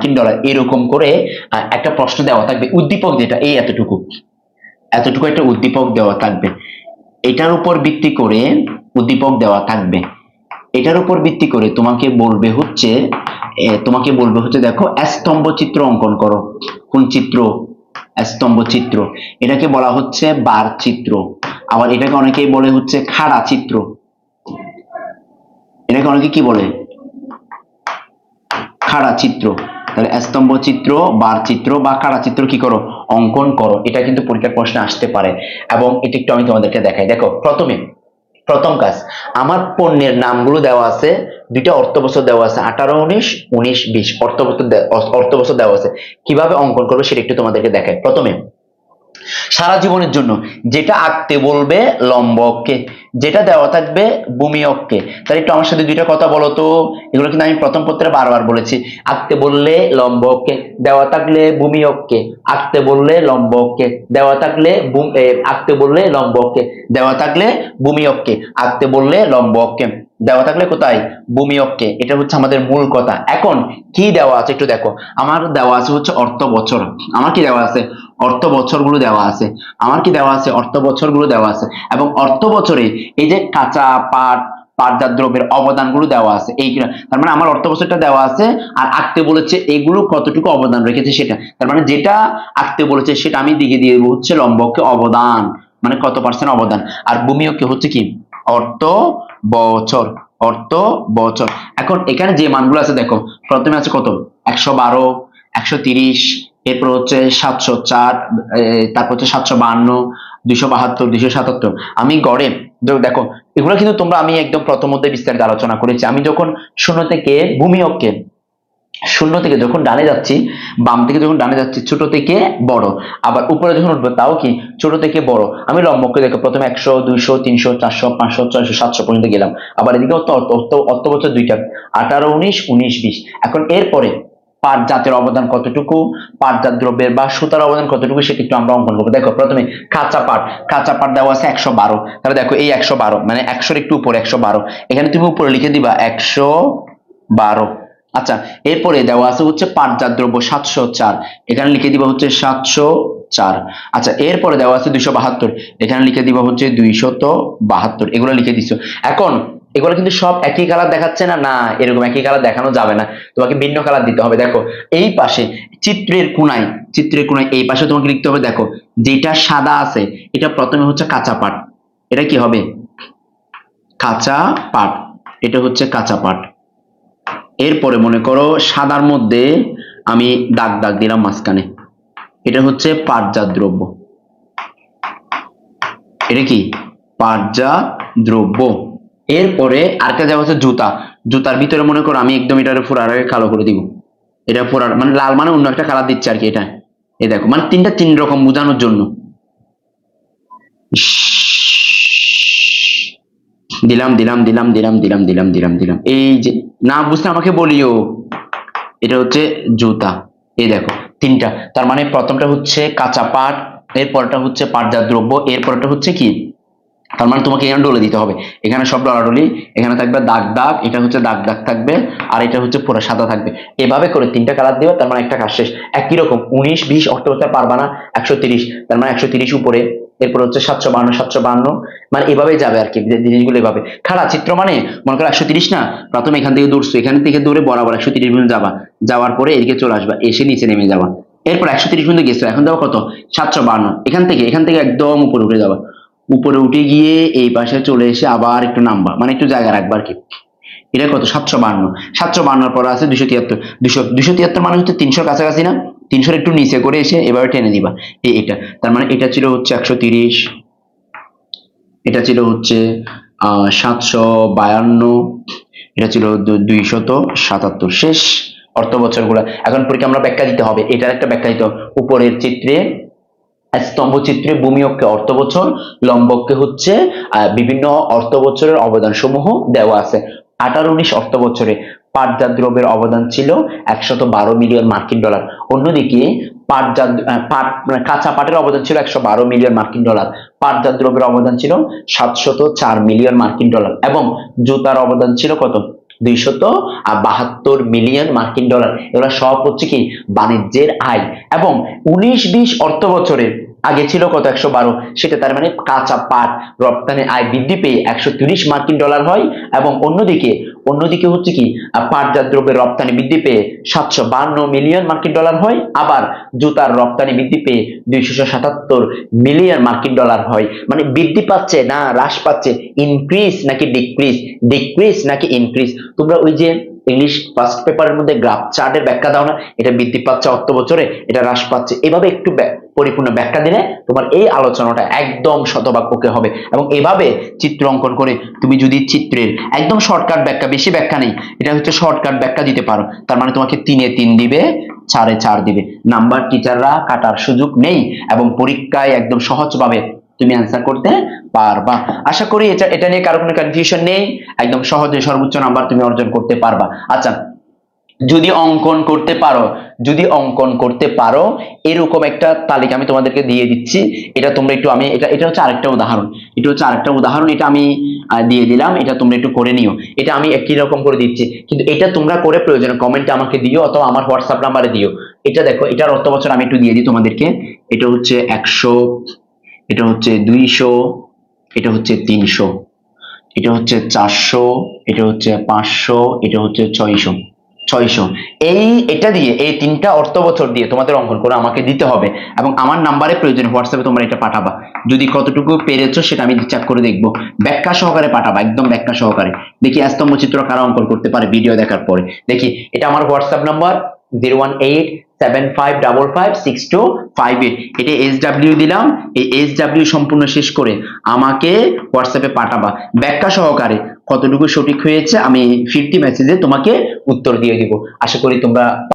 মার্কিন ডলার এরকম করে একটা প্রশ্ন দেওয়া থাকবে, উদ্দীপক যেটা, এই এতটুকু। এতটুকু একটা উদ্দীপক দেওয়া থাকবে। এটার উপর ভিত্তি করে উদ্দীপক দেওয়া থাকবে। এটার উপর ভিত্তি করে তোমাকে বলবে হচ্ছে তোমাকে বলবে হচ্ছে, দেখো স্তম্ভ চিত্র অঙ্কন করো। কোন চিত্র? স্তম্ভ চিত্র এটাকে বলা হচ্ছে বার চিত্র। আবার এটাকে অনেকেই বলে হচ্ছে খাড়া চিত্র। এটাকে অনেকে কি বলে? খাড়া চিত্র। তাহলে স্তম্ভ চিত্র, বার চিত্র বা কারা চিত্র কি করো? অঙ্কন করো। এটা কিন্তু পরীক্ষার প্রশ্নে আসতে পারে। এবং এটি একটু আমি তোমাদেরকে দেখাই। দেখো, প্রথমে, প্রথম কাজ, আমার পণ্যের নামগুলো দেওয়া আছে, দুইটা অর্থবছর দেওয়া আছে, আঠারো, উনিশ উনিশ, বিশ। অর্থবছর অর্থবছর অর্থ বছর দেওয়া আছে। কীভাবে অঙ্কন করবে সেটা একটু তোমাদেরকে দেখায় প্রথমে সারা জীবনের জন্য। যেটা আঁকতে বলবে লম্ব অক্ষে যেটা দেওয়া থাকবে ভূমি অক্ষে তাহলে একটু আমার সাথে দুইটা কথা বলো তো। এগুলো কিন্তু আমি প্রথম পত্রে বারবার বলেছি। আঁকতে বললে লম্ব অক্ষে দেওয়া থাকলে ভূমি অক্ষে আঁকতে বললে লম্ব অক্ষে দেওয়া থাকলে আঁকতে বললে লম্ব অক্ষে দেওয়া থাকলে ভূমি অক্ষে আঁকতে বললে লম্ব অক্ষে দেওয়া থাকলে কোথায়? ভূমি অক্ষে। এটা হচ্ছে আমাদের মূল কথা। এখন কি দেওয়া আছে একটু দেখো। আমার দেওয়া আছে হচ্ছে অর্থ বছর। আমার কি দেওয়া আছে? অর্থ বছরগুলো দেওয়া আছে। আমার কি দেওয়া আছে? অর্থ বছরগুলো দেওয়া আছে। এবং অর্থ বছরে এই যে কাঁচা পাট, পাটজাত দ্রব্যের অবদানগুলো দেওয়া আছে। এই তার মানে আমার অর্থ বছরটা দেওয়া আছে আর আঁকতে বলেছে এগুলো কতটুকু অবদান রেখেছে সেটা। তার মানে যেটা আঁকতে বলেছে সেটা আমি দিকে দিয়ে দেবো হচ্ছে লম্বকে অবদান। মানে কত পার্সেন্ট অবদান। আর ভূমিয়কে হচ্ছে কি? অর্থ বছর। অর্থ বছর। এখন এখানে যে মানগুলো আছে, দেখো, প্রথমে আছে কত? একশো বারো, একশো তিরিশ, এরপর হচ্ছে সাতশো চার তারপর হচ্ছে সাতশো বাহান্ন দুইশো বাহাত্তর দুইশো সাতাত্তর। আমি গড়ে দেখো, এগুলো কিন্তু তোমরা আমি একদম প্রথম মধ্যে বিস্তারিত আলোচনা করেছি। আমি যখন শূন্য থেকে ভূমি অক্ষে শূন্য থেকে যখন ডানে যাচ্ছি, বাম থেকে যখন ডানে যাচ্ছি, ছোট থেকে বড়। আবার উপরে যখন উঠবে, তাও কি? ছোট থেকে বড়। আমি লম্বকে দেখো, প্রথমে একশো, দুইশো, তিনশো, চারশো, পাঁচশো, ছয়শো, সাতশো পর্যন্ত গেলাম। আবার এদিকে অর্থ বছর দুইটা। আঠারো, উনিশ উনিশ, বিশ। এখন এরপরে পাট জাতের অবদান কতটুকু? পাট জাত দ্রব্যের বা সুতার অবদান কতটুকু সেটা একটু আমরা অঙ্কন করব। দেখো, প্রথমে কাঁচা পাট। কাঁচা পাট দেওয়া আছে একশো বারো। তাহলে দেখো, এই একশো বারো মানে একশোর একটু উপরে, একশো বারো। এখানে তুমি উপরে লিখে দিবা একশো বারো। আচ্ছা এরপরে দেওয়া আছে হচ্ছে পাটজাত দ্রব্য সাতশো চার। এখানে লিখে দিবা হচ্ছে সাতশো চার। আচ্ছা এরপরে দেওয়া আছে দুইশো বাহাত্তর। এখানে লিখে দিবা হচ্ছে দুইশত বাহাত্তর। এগুলো লিখে দিছো। এখন, এগুলো কিন্তু সব একই কালার দেখাচ্ছে না? না, এরকম একই কালার দেখানো যাবে না। তোমাকে ভিন্ন কালার দিতে হবে। দেখো, এই পাশে চিত্রের কোনায় চিত্রের কোনায় এই পাশে তোমাকে লিখতে হবে, দেখো, যেটা সাদা আছে, এটা প্রথমে হচ্ছে কাঁচা পাট। এটা কি হবে? কাঁচা পাট। এটা হচ্ছে কাঁচা পাট। এরপরে মনে করো সাদার মধ্যে আমি দাগ দাগ দিলাম মাঝখানে। এটা হচ্ছে পাটজাত দ্রব্য। এটা কি? পাটজাত দ্রব্য। এরপরে আরেকটা দেওয়া হচ্ছে জুতা। জুতার ভিতরে মনে করো আমি একদম এটা ফুরার আগে কালো করে দিব। এটা ফুরার মানে লাল মানে অন্য একটা কালার দিচ্ছে আর কি এটা এই দেখো মানে তিনটা তিন রকম বোঝানোর জন্য। দিলাম দিলাম দিলাম দিলাম দিলাম দিলাম দিলাম দিলাম। এই যে, না বুঝতে আমাকে বলিও। এটা হচ্ছে জুতা। এই দেখো, তিনটা। তার মানে প্রথমটা হচ্ছে কাঁচা পাট, এরপরটা হচ্ছে পাটজাত দ্রব্য, এরপরটা হচ্ছে কি? তার মানে তোমাকে এখানে ডলে দিতে হবে। এখানে সব ডলাডলি, এখানে থাকবে দাগ দাগ, এটা হচ্ছে দাগ দাগ থাকবে, আর এটা হচ্ছে পুরো সাদা থাকবে। এভাবে করে তিনটা কালার দিবে, তার মানে একটা কাজ শেষ। একই রকম, উনিশ, বিশ অর্থ পারবা না, একশো তিরিশ, তার মানে একশো তিরিশ উপরে। এরপর হচ্ছে সাতশো বান্ন সাতশো বান্ন। মানে এভাবেই যাবে আর কি জিনিসগুলো এভাবে। খারাপ চিত্র মানে মনে করো একশো তিরিশ না, প্রথমে এখান থেকে দৌড়ছো, এখান থেকে দৌড়ে বরাবর একশো তিরিশ পর্যন্ত যাবা। যাওয়ার পরে এদিকে চলে আসবা, এসে নিচে নেমে যাবা। এরপর একশো তিরিশ পর্যন্ত গেছো, এখন যাব কত? সাতশো বান্ন। এখান থেকে এখান থেকে একদম উপরে উঠে যাবা। উপরে উঠে গিয়ে এই পাশে চলে এসে আবার একটু নামবা মানে একটু জায়গা রাখবা আর কি। এটা কত? সাতশো বান্ন। সাতশো বান্নর পর আছে দুশো তিয়াত্তর। দুশো দুশো তিয়াত্তর মানে হচ্ছে তিনশোর কাছাকাছি না? তিনশোর একটু নিচে করে এসে এভাবে টেনে দিবা। এই এটা। তার মানে এটা ছিল হচ্ছে একশো তিরিশ। এটা ছিল হচ্ছে সাতশো বায়ান্ন। এটা ছিল দুইশত সাতাত্তর। শেষ। অর্থ বছরগুলো। এখন পরীক্ষা আমরা ব্যাখ্যা দিতে হবে। এটার একটা ব্যাখ্যা দিতে হবে। উপরের চিত্রে, স্তম্ভ চিত্রে ভূমি অক্ষে অর্থ বছর, লম্বককে হচ্ছে বিভিন্ন অর্থ বছরের অবদান সমূহ দেওয়া আছে। আঠারো উনিশ অর্থ বছরে। পাটজাত দ্রব্যের অবদান ছিল একশত বারো মিলিয়ন মার্কিন ডলার। অন্যদিকে পাটজাত পাট মানে কাঁচা পাটের অবদান ছিল একশো বারো মিলিয়ন মার্কিন ডলার। পাটজাত দ্রব্যের অবদান ছিল সাতশত চার মিলিয়ন মার্কিন ডলার এবং জুতার অবদান ছিল কত? দুইশত বাহাত্তর মিলিয়ন মার্কিন ডলার। এগুলো সব হচ্ছে কি? বাণিজ্যের আয়। এবং উনিশ বিশ অর্থ বছরে আগে ছিল কত? একশো বারো। সেটা তার মানে কাঁচা পাট। রপ্তানি আয় বৃদ্ধি পেয়ে একশো তিরিশ মার্কিন ডলার হয় এবং অন্যদিকে অন্যদিকে হচ্ছে কি? পাটজাত দ্রব্যের রপ্তানি বৃদ্ধি পেয়ে সাতশো বান্ন মিলিয়ন মার্কিন ডলার হয়। আবার জুতার রপ্তানি বৃদ্ধি পেয়ে দুইশো সাতাত্তর মিলিয়ন মার্কিন ডলার হয়। মানে বৃদ্ধি পাচ্ছে না, হ্রাস পাচ্ছে। ইনক্রিজ নাকি ডিক্রিজ ডিক্রিজ নাকি ইনক্রিজ তোমরা ওই যে ইংলিশ ফার্স্ট পেপারের মধ্যে গ্রাফ চার্টের ব্যাখ্যা দাও না? এটা বৃদ্ধি পাচ্ছে অর্থ বছরে এটা হ্রাস পাচ্ছে। এভাবে একটু পরিপূর্ণ ব্যাখ্যা দিলে তোমার এই আলোচনাটা একদম শতভাগ ওকে হবে। এবং এভাবে চিত্র অঙ্কন করে তুমি যদি চিত্রের একদম শর্টকাট ব্যাখ্যা, বেশি ব্যাখ্যা নেই, এটা হচ্ছে শর্টকাট ব্যাখ্যা দিতে পারো। তার মানে তোমাকে তিনে তিন দিবে, চারে চার দিবে। নাম্বার টিচাররা কাটার সুযোগ নেই এবং পরীক্ষায় একদম সহজভাবে তুমি অ্যান্সার করতে পারবা। আশা করি এটা এটা নিয়ে কারও কোনো কনফিউশন নেই। একদম সহজে সর্বোচ্চ নাম্বার তুমি অর্জন করতে পারবা। আচ্ছা যদি অঙ্কন করতে পারো, যদি অঙ্কন করতে পারো, এরকম একটা তালিকা আমি তোমাদেরকে দিয়ে দিচ্ছি। এটা তোমরা একটু আমি, এটা এটা হচ্ছে আরেকটা উদাহরণ। এটা হচ্ছে আরেকটা উদাহরণ, এটা আমি দিয়ে দিলাম। এটা তোমরা একটু করে নিও। এটা আমি একই রকম করে দিচ্ছি। কিন্তু এটা তোমরা করে প্রয়োজন কমেন্টে আমাকে দিও অথবা আমার হোয়াটসঅ্যাপ নাম্বারে দিও। এটা দেখো, এটার অর্থ বছর আমি একটু দিয়ে দিই তোমাদেরকে। এটা হচ্ছে একশো, এটা হচ্ছে দুইশো, এটা হচ্ছে তিনশো, এটা হচ্ছে চারশো, এটা হচ্ছে পাঁচশো, এটা হচ্ছে ছয়শো। ছয়শো। এই এটা দিয়ে, এই তিনটা অর্থ বছর দিয়ে তোমাদের অঙ্কন করে আমাকে দিতে হবে এবং আমার নাম্বারে প্রয়োজন হোয়াটসঅ্যাপে তোমরা এটা পাঠাবা। যদি কতটুকু পেরেছ সেটা আমি চেক করে দেখব। ব্যাখ্যা সহকারে পাঠাবা, একদম ব্যাখ্যা সহকারে। দেখি স্তম্ভ চিত্র কারা অঙ্কন করতে পারে ভিডিও দেখার পরে। দেখি, এটা আমার WhatsApp number. Zero one eight seven five double five six two five eight এটা এস ডাব্লিউ দিলাম, এই এস ডাব্লিউ সম্পূর্ণ শেষ করে আমাকে হোয়াটসঅ্যাপে পাঠাবা। ব্যাখ্যা সহকারে কতটুকু সঠিক হয়েছে, আমি ফিরতি মেসেজে তোমাকে উত্তর দিয়ে দিব। আশা করি তোমরা